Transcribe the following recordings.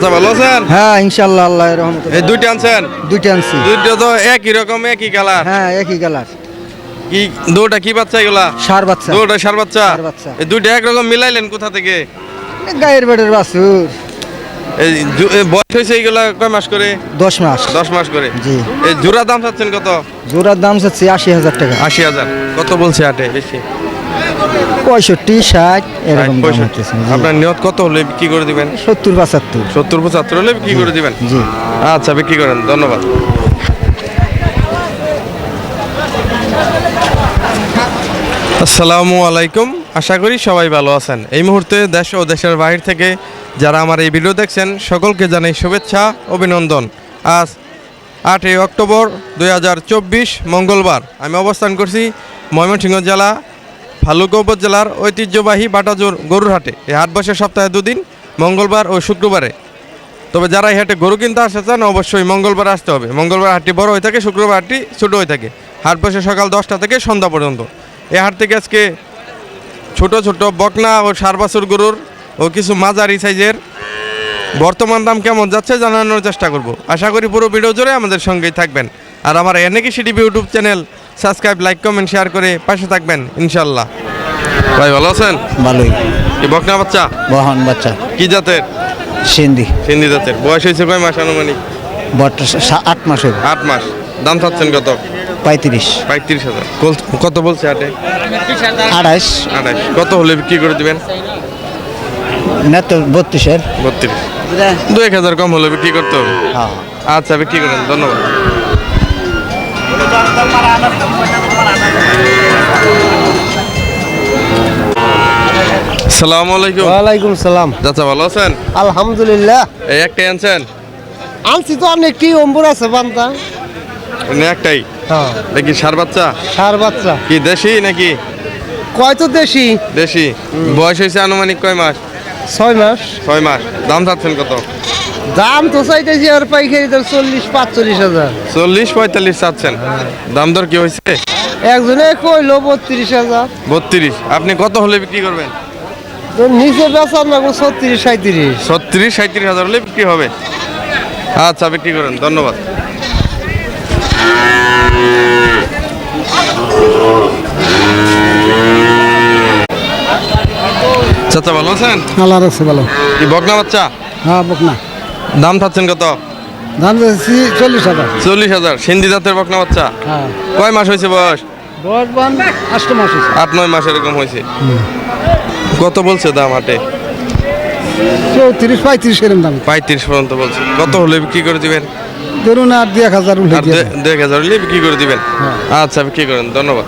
চাচা ভালো আছেন? হ্যাঁ রহমত এই দুইটা আনছেন? দুইটা আনছি। দুইটা তো একই রকম একই কালার? হ্যাঁ একই কালার। কি দুটা কি বাচ্চা এগুলা? সার বাচ্চা। দুটা সার বাচ্চা। এই দুইটা একরকম মিলাইলেন কোথা থেকে? গায়ের বেড়ের বাছুর। এই বয়স হয়েছে এগুলা কয় মাস করে? দশ মাস। দশ মাস করে। জি। এই জোড়া দাম চাচ্ছেন কত? জোড়ার দাম চাচ্ছি আশি হাজার টাকা। আশি হাজার। কত বলছে আটে বেশি? পঁয়ষট্টি ষাট এরকম দাম পঁয়ষট্টি। জি। আপনার নিয়ত কত হলে বিক্রি করে দিবেন? সত্তর পঁচাত্তর। সত্তর পঁচাত্তর হলে বিক্রি করে দিবেন? জি। আচ্ছা বিক্রি করেন ধন্যবাদ। আসসালামু আলাইকুম। আশা করি সবাই ভালো আছেন। এই মুহূর্তে দেশ ও দেশের বাহির থেকে যারা আমার এই ভিডিও দেখছেন সকলকে জানাই শুভেচ্ছা অভিনন্দন। আজ আটই অক্টোবর দুই হাজার চব্বিশ মঙ্গলবার। আমি অবস্থান করছি ময়মনসিংহ জেলা ভালুকা উপজেলার ঐতিহ্যবাহী বাটাজোর গরুর হাটে। এই হাট বসে সপ্তাহে দুদিন, মঙ্গলবার ও শুক্রবারে। তবে যারা এই হাটে গরু কিনতে আসতে চান, অবশ্যই মঙ্গলবার আসতে হবে। মঙ্গলবার হাটটি বড় হয়ে থাকে, শুক্রবার হাটটি ছোটো হয়ে থাকে। হাট বসে সকাল দশটা থেকে সন্ধ্যা পর্যন্ত। এই হাট থেকে আজকে ছোট ছোট বকনা ও সারবাসুর গরুর ও কিছু মাঝারি সাইজের বর্তমান দাম কেমন যাচ্ছে জানানোর চেষ্টা করব। আশা করি পুরো ভিডিও জুড়ে আমাদের সঙ্গেই থাকবেন। আর আমার এনেকি CTV YouTube channel subscribe like comment share করে পাশে থাকবেন ইনশাল্লাহ। ভাই ভালো আছেন? ভালোই। কি বকনা বাচ্চা? বহন বাচ্চা। কি জাতের? সিন্ধি। সিন্ধি জাতের। বয়স হয়েছে কয় মাস আনুমানিক? আট মাস আট মাস। দাম চাচ্ছেন কত? পঁয়ত্রিশ। পঁয়ত্রিশ হাজার। কত বলছে আটে আড়াইশ আঠাশ। কত হলে বিক্রি করে দিবেন? না তো বত্রিশের। বত্রিশ। দু এক হাজার কম হলে বিক্রি করতে হবে। হ্যাঁ। আচ্ছা বিক্রি করেন। ধন্যবাদ। সালামু আলাইকুম। ওয়ালাইকুম সালাম। চাচা ভালো আছেন? আলহামদুলিল্লাহ। এই একটাই আনছেন? আনছি তো অনেকটি অম্বুর আছে বান্তা একটাই? হ্যাঁ। দেখি সার বাচ্চা? সার বাচ্চা। কি দেশি নাকি? কয় তো দেশি? দেশি। বয়স হয়েছে আনুমানিক কয় মাস? ছয় মাস। ছয় মাস। দাম চাচ্ছেন কত? দাম তো চাইতেছি আর পাইকারি দাম চল্লিশ পাঁচচল্লিশ হাজার। চল্লিশ পঁয়তাল্লিশ চাচ্ছেন। দাম দর কি হয়েছে একজনে কইলো বত্রিশ হাজার। বত্রিশ। আপনি কত হলে বিক্রি করবেন? তো নিচে বেচার না ছত্রিশ সাঁত্রিশ ছত্রিশ সাঁত্রিশ হাজার হলে বিক্রি হবে। আচ্ছা বিক্রি করেন। ধন্যবাদ। চাচা ভালো আছেন? আল্লাহ রাখছে ভালো। কি বকনা বাচ্চা? হ্যাঁ বকনা। দাম চাচ্ছেন কত? দাম চল্লিশ হাজার। চল্লিশ হাজার। সিন্ধি জাতের বকনা বাচ্চা? হ্যাঁ। কয় মাস হয়েছে বয়স? দশ বান আষ্ট মাস হয়েছে। আট নয় মাস এরকম হয়েছে। কত বলছে দাম হাটে? চৌত্রিশ পঁয়ত্রিশ এরকম দাম। পঁয়ত্রিশ পর্যন্ত বলছে। কত হলে বিক্রি করে দিবেন? ধরুন আর দুই এক হাজার দে- দেড় হাজার হলে বিক্রি করে দিবেন? আচ্ছা বিক্রি করেন। ধন্যবাদ।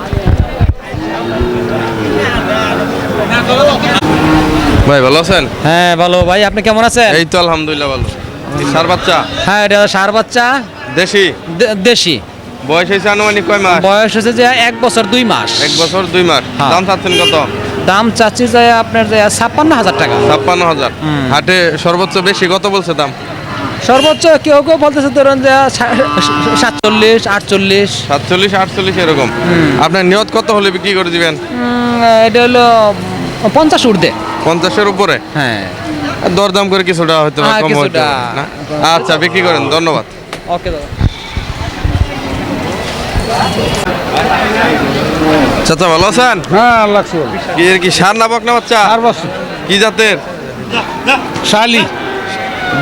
ভাই ভালো আছেন? হ্যাঁ ভালো। ভাই আপনি কেমন আছেন? এই তো আলহামদুলিল্লাহ ভালো। সার বাচ্চা? হ্যাঁ এটা সার বাচ্চা। দেশি? দেশি। বয়স হয়েছে আনুমানিক কয় মাস? বয়স হচ্ছে যে এক বছর দুই মাস। এক বছর দুই মাস। হ্যাঁ। দাম চাচ্ছেন কত? দাম চাচ্ছি যে আপনার যে ছাপ্পান্ন হাজার টাকা। ছাপ্পান্ন হাজার। হাটে সর্বোচ্চ বেশি কত বলছে দাম? সর্বোচ্চ কেউ কেউ বলতেছে ধরুন যে সাতচল্লিশ আটচল্লিশ। সাতচল্লিশ আটচল্লিশ এরকম। আপনার নিয়ত কত হলে বিক্রি করে দিবেন? এটা হলো পঞ্চাশ ঊর্ধ্বে। পঞ্চাশের উপরে? হ্যাঁ। দরদাম করে কিছুটা হয়তো হ্যাঁ, কম হতে না? আচ্ছা বিক্রি করেন ধন্যবাদ। ওকে চাচা ভালো আছেন? হ্যাঁ আল্লাহ কি এর কি সার না বকনা বাচ্চা? আর বছর কি জাতের? শালি।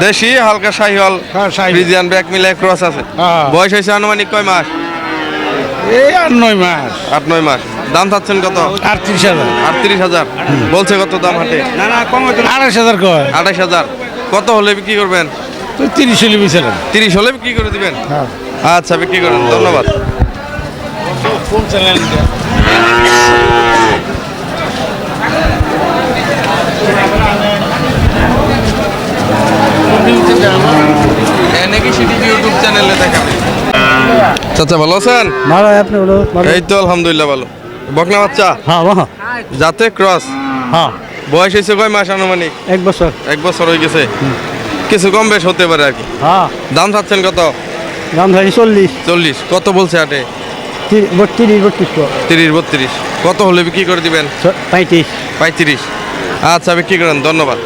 দেশি হালকা শাহিওয়াল হ্যাঁ। ফ্রিজিয়ান ব্যাক মিলে ক্রস আছে। হ্যাঁ। বয়স হয়েছে আনুমানিক কয় মাস? এই আর নয় মাস। আট নয় মাস। দাম চাচ্ছেন কত? আটত্রিশ হাজার। আটত্রিশ হাজার। বলছে কত দাম হাটে? না না কম আড়াইশ হাজার কয়? আঠাশ হাজার। কত হলে বিক্রি করবেন? তিরিশ হলে বিছিলেন তিরিশ হলে বিক্রি করে দিবেন? হ্যাঁ। আচ্ছা বিক্রি করেন। ধন্যবাদ। ইউটিউব চ্যানেলে দেখাবে? চাচা ভালো আছেন? এই তো আলহামদুলিল্লাহ ভালো। বকনা বাচ্চা? হ্যাঁ বাহ যাতে ক্রস? হ্যাঁ। বয়স হয়েছে কয় মাস আনুমানিক? এক বছর। এক বছর হয়ে গেছে। কিছু কম বেশ হতে পারে আর কি। হ্যাঁ। দাম চাচ্ছেন কত? দাম ধরি চল্লিশ। চল্লিশ। কত বলছে হাটে? বত্রিশ বত্রিশ তিরিশ বত্রিশ। কত হলে বিক্রি করে দিবেন? পঁয়ত্রিশ। পঁয়ত্রিশ। আচ্ছা বিক্রি করেন। ধন্যবাদ।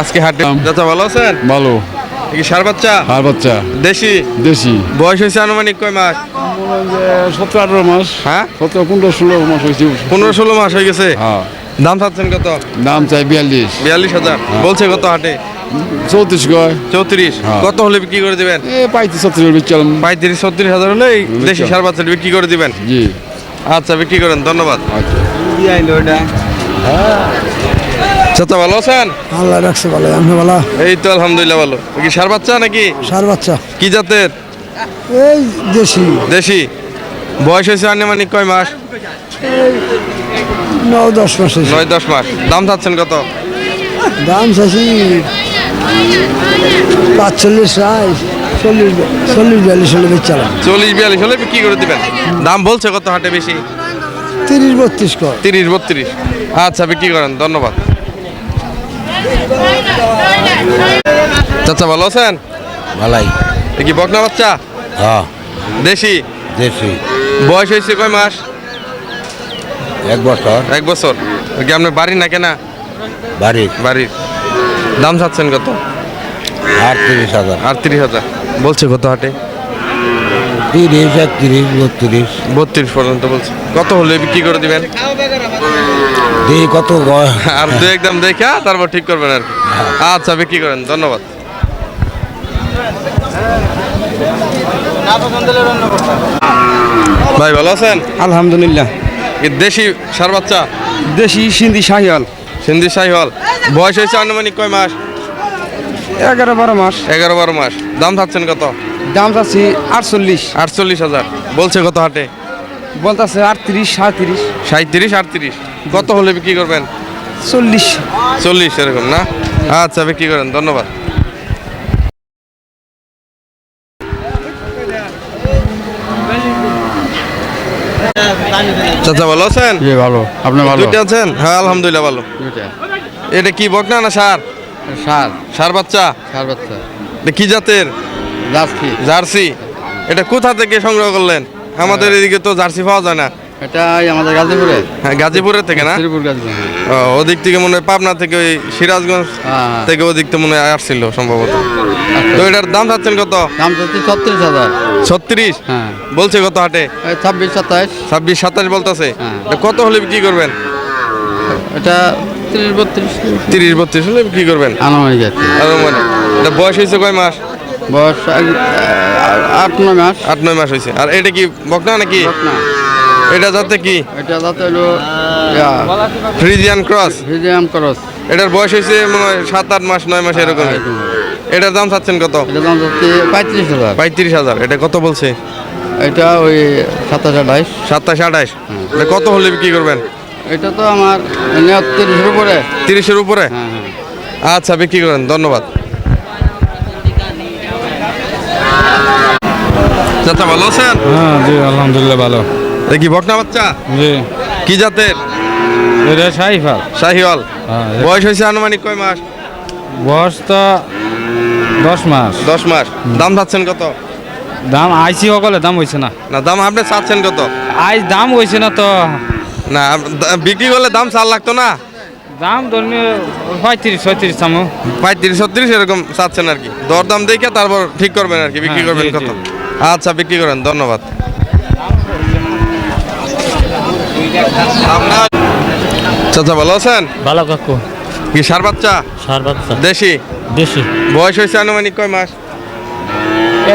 আজকে হাটে চাচা ভালো আছেন? ভালো। কি সার বাচ্চা? আর বাচ্চা। দেশি? দেশি। বয়স হয়েছে আনুমানিক কয় মাস? সতেরো আঠারো মাস। হ্যাঁ? সতেরো পনেরো ষোলো মাস হয়েছে পনেরো ষোলো মাস হয়ে গেছে? হ্যাঁ। দাম চাচ্ছেন কত? দাম চাই বিয়াল্লিশ। বিয়াল্লিশ হাজার। বলছে কত হাটে? চৌত্রিশ গয় চৌত্রিশ। হ্যাঁ। কত হলে বিক্রি করে দিবেন? এ পাইতে ছত্রিশ বেচালাম পঁয়ত্রিশ ছত্রিশ হাজার হলে দেশি সার বাচ্চা বিক্রি করে দিবেন। জি। আচ্ছা বিক্রি করেন ধন্যবাদ। আচ্ছা। চাচা ভালো আছেন? আল্লাহ রাখছে ভালো আমি ভালো? এই তো আলহামদুলিল্লাহ ভালো। কি সার বাচ্চা নাকি? সার বাচ্চা। কি জাতের? এই দেশি। দেশি? বয়স হয়েছে আনুমানিক কয় মাস? ন দশ মাসে নয় দশ মাস। দাম চাচ্ছেন কত? দাম চাইছি পাঁচচল্লিশ চল্লিশ চল্লিশ বিয়াল্লিশ হলে বেচালাম চল্লিশ বিয়াল্লিশ হলে বিক্রি করে দিবেন। দাম বলছে কত হাটে বেশি? তিরিশ বত্রিশ কর। তিরিশ বত্রিশ। আচ্ছা বিক্রি করেন ধন্যবাদ। চাচা ভালো আছেন? ভালাই। কি বকনা বাচ্চা? হ্যাঁ। দেশি? দেশি। বয়স হয়েছে কয় মাস? এক বছর। এক বছর। কি আপনার বাড়ি না কেনা? বাড়ির বাড়ির দাম চাচ্ছেন কত? আটত্রিশ হাজার। আটত্রিশ হাজার। বলছে কত হাটে? তিরিশ একত্রিশ বত্রিশ। বত্রিশ পর্যন্ত বলছে। কত হলে বিক্রি করে দিবেন? দিয়ে কত আর দু একদম দেখা তারপর ঠিক করবেন আর কি। আচ্ছা বিক্রি করেন। ধন্যবাদ। ভাই ভালো আছেন? আলহামদুলিল্লাহ। দেশি সার বাচ্চা? দেশি সিন্ধি শাহিয়াল সিন্ধি হল বয়স হয়েছে আনুমানিক কয় মাস? এগারো বারো মাস। এগারো বারো মাস। দাম থাকছেন কত? দাম চাচ্ছি আটচল্লিশ। আটচল্লিশ হাজার। বলছে কত হাটে? বলতেছে আটত্রিশ সাঁত্রিশ। সাঁত্রিশ আটত্রিশ। কত হলে বিক্রি করবেন? চল্লিশ। চল্লিশ এরকম না? আচ্ছা বিক্রি করেন। ধন্যবাদ। চাচা ভালো আছেন? জি ভালো। আপনি ভালো? দুইটা আছেন? হ্যাঁ আলহামদুলিল্লাহ ভালো। এটা কি বকনা না সার? সার। সার বাচ্চা? সার বাচ্চা। এটা কি জাতের? জার্সি। জার্সি। এটা কোথা থেকে সংগ্রহ করলেন? আমাদের এদিকে তো জার্সি পাওয়া যায় না। এটা আমাদের গাজীপুরে। হ্যাঁ গাজীপুরের থেকে না? শ্রীপুর গাজীপুর ওদিক থেকে মনে হয় পাবনা থেকে ওই সিরাজগঞ্জ হ্যাঁ থেকে ওদিক থেকে মনে হয় আসছিল সম্ভবত। তো এটার দাম চাচ্ছেন কত? দাম চাচ্ছি ছত্রিশ হাজার। ছত্রিশ? হ্যাঁ। বলছে কত হাটে? ছাব্বিশ সাতাইশ। ছাব্বিশ সাতাশ বলতেছে। হ্যাঁ। কত হলে বিক্রি করবেন? এটা তিরিশ বত্রিশ। তিরিশ বত্রিশ হলে বিক্রি করবেন? আনুমানিক মানে এটা বয়স হয়েছে কয় মাস? বয়স আট নয় মাস। আট নয় মাস হয়েছে। আর এটা কি বকনা নাকি? না এটা যাতে কি? এটা যাতে হলো ফ্রিজিয়ান ক্রস ভিজিয়াম করস এটার বয়স হয়েছে মনে হয় সাত আট মাস নয় মাস এরকম। এটার দাম চাচ্ছেন কত? এটা দাম যাচ্ছে পঁয়ত্রিশ হাজার। পঁয়ত্রিশ হাজার। এটা কত বলছে? এটা ওই সাতাশ আঠাইশ সাতাশ আঠাশ। এটা কত হলে বিক্রি করবেন? এটা তো আমার তিরিশের উপরে। তিরিশের উপরে? হ্যাঁ হ্যাঁ। আচ্ছা বিক্রি করেন ধন্যবাদ। চাচা ভালো আছেন? হ্যাঁ জি আলহামদুলিল্লাহ ভালো। কি বকনা বাচ্চা? জি। কি জাতের? এটা সাইফাল। শাহিওয়াল হ্যাঁ বয়স হয়েছে আনুমানিক কয় মাস? বয়স তো দশ মাস। দশ মাস। দাম চাচ্ছেন কত? দাম আইসি সকলে দাম হয়েছে না। না দাম আপনি চাচ্ছেন কত? আইস দাম হয়েছে না তো। না বিক্রি করলে দাম চার লাগতো না? দাম ধরুন পঁয়ত্রিশ ছয়ত্রিশ দামও পঁয়ত্রিশ ছত্রিশ এরকম চাচ্ছেন আর কি। দর দাম দেখে তারপর ঠিক করবেন আর কি বিক্রি হ্যাঁ, করবেন কত? আচ্ছা বিক্রি করেন ধন্যবাদ। চাচা ভালো আছেন? ভালো কাকু। কি সার বাচ্চা? সার বাচ্চা। দেশি? দেশি। বয়স হয়েছে আনুমানিক কয় মাস?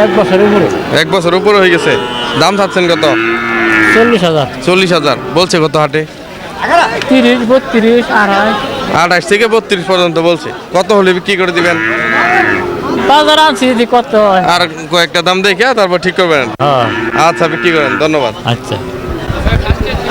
এক বছরের উপরে। এক বছর উপরে হয়ে গেছে। দাম চাচ্ছেন কত? চল্লিশ হাজার। চল্লিশ হাজার। বলছে কত হাটে? তিরিশ বত্রিশ আড়াই আঠাশ থেকে বত্রিশ পর্যন্ত বলছে। কত হলে বিক্রি করে দিবেন? বাজার আনছি যদি কত আর কয়েকটা দাম দেখে তারপর ঠিক করবেন। হ্যাঁ। আচ্ছা বিক্রি করেন। ধন্যবাদ। আচ্ছা।